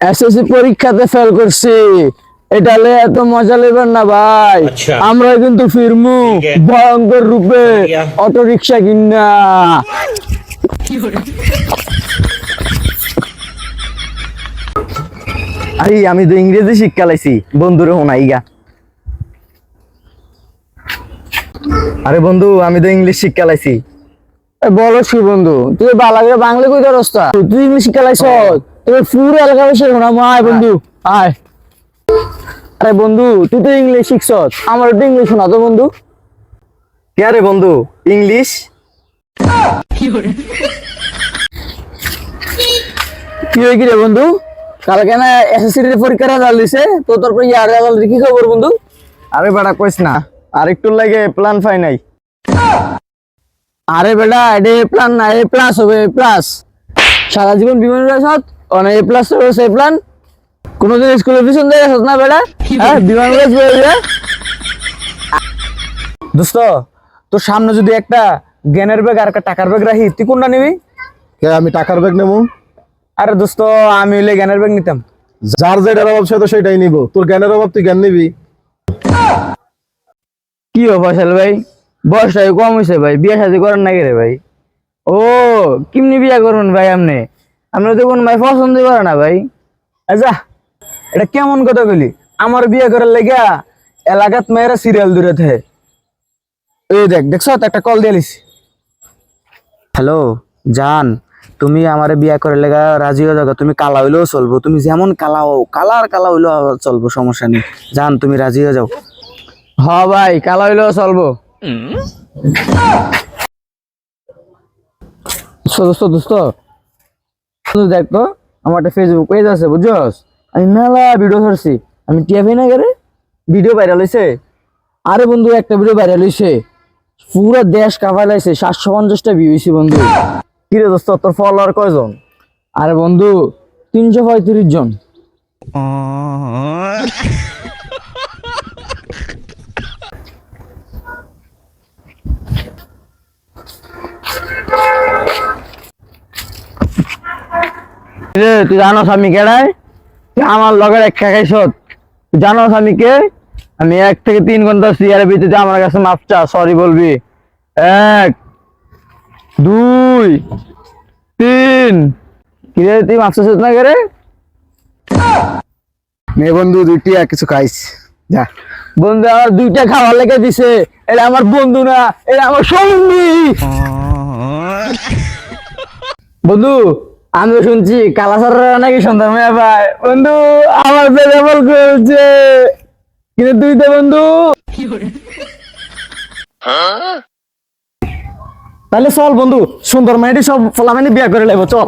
SSC পরীক্ষাতে fail করছি। এটা লে এত মজা লেবেন না ভাই। আচ্ছা। আমরা কিন্তু ফিরমু ভয়ঙ্কর রূপে। অটো রিক্সা কিনা। আরে আমি তো ইংরেজি শিক্ষা লাইছি। বন্ধুরে হোনাইগা আরে বন্ধু আমি তো ইংলিশ শিক্ষা লাইছি। বলো কি বন্ধু? তুই বালাগে বাংলা কই অবস্থা তুই ইংলিশ শিখালাইছ তুই পুরো এলাকা বসে না আয় বন্ধু আয়। আরে বন্ধু তুই তো ইংলিশ শিখছ আমার একটু ইংলিশ শোনা তো বন্ধু। কে রে বন্ধু? ইংলিশ কি হয়ে গিয়ে বন্ধু? কালকে না এসএসসি এর পরীক্ষা রেজাল্ট দিছে তো তারপর ইয়ার রেজাল্ট কি খবর বন্ধু? আরে বেটা কইস না। আর একটু লাগে প্ল্যান ফাই নাই। আরে বেটা এটা এ প্লান না এ প্লাস হবে প্লাস সারা জীবন বিমান উড়াইছত অনেক এ প্লাস হবে সে প্লান কোনোদিন স্কুলে পিছন দিয়ে গেছত না বেটা? হ্যাঁ বিমান দোস্ত তোর সামনে যদি একটা জ্ঞানের ব্যাগ আর একটা টাকার ব্যাগ রাখি তুই কোনটা নিবি? আমি টাকার ব্যাগ নেব? আরে দোস্ত আমি হইলে জ্ঞানের ব্যাগ নিতাম। যার যেটার অভাব সে তো সেটাই নিব। তোর জ্ঞানের অভাব তুই জ্ঞান নিবি? কি হো ফসল ভাই? বয়সটা কম হয়েছে ভাই। বিয়ে শাদি করেন নাকি রে ভাই? ও কেমনি বিয়া করবেন ভাই আপনি? আপনি তো কোন ভাই পছন্দ করে না ভাই। আচ্ছা এটা কেমন কথা বলি আমার বিয়ে করার লেগা এলাকাত মেয়েরা সিরিয়াল দূরে থাকে। এই দেখ দেখছ? একটা কল দিয়েলিস হ্যালো জান তুমি আমারে বিয়ে করে লেগা রাজি হয়ে যাও তুমি কালা হইলেও চলবো। তুমি যেমন কালা হও কালার কালা হইলেও চলবো সমস্যা নেই। জান তুমি রাজি হয়ে যাও। হ ভাই কালা হইলেও চলবো। দোস্ত দোস্ত দোস্ত। তুই দেখ তো, আমার একটা ফেসবুক পেজ আছে, বুঝছস? আমি মেলা ভিডিও ছাড়ছি আমি টিয়াফি না গেলে ভিডিও ভাইরাল হয়েছে আরে বন্ধু, একটা ভিডিও ভাইরাল হয়েছে পুরো দেশ কাভার হয়েছে সাতশো পঞ্চাশটা ভিউ হয়েছে বন্ধু। কিরে দোস্ত, তোর ফলোয়ার কয়জন? আরে বন্ধু, তিনশো পঁয়ত্রিশ জন। রে তুই জানোস আমি কেডাই? তুই আমার লগের এক খাইছ তুই জানোস আমি কে? আমি এক থেকে তিন ঘণ্টা ভিতরে আমার কাছে মাপ চা সরি বলবি। এক দুই তিন। কিরে তুই মাপ চাচ্ছিস না নে বন্ধু দুইটি আর কিছু খাইস। যা। বন্ধু আমার দুইটা খাওয়ার লেগে দিছে। এটা আমার বন্ধু না এটা আমার সঙ্গী বন্ধু আমি শুনছি কালাসার নাকি সন্ধ্যা মেয়ে ভাই। বন্ধু, আমার পেটে বল করেছে কিন্তু তুই তো বন্ধু। তাহলে চল বন্ধু, সুন্দর মেয়েটি সব ফলামানি বিয়া করে লাগবো চল।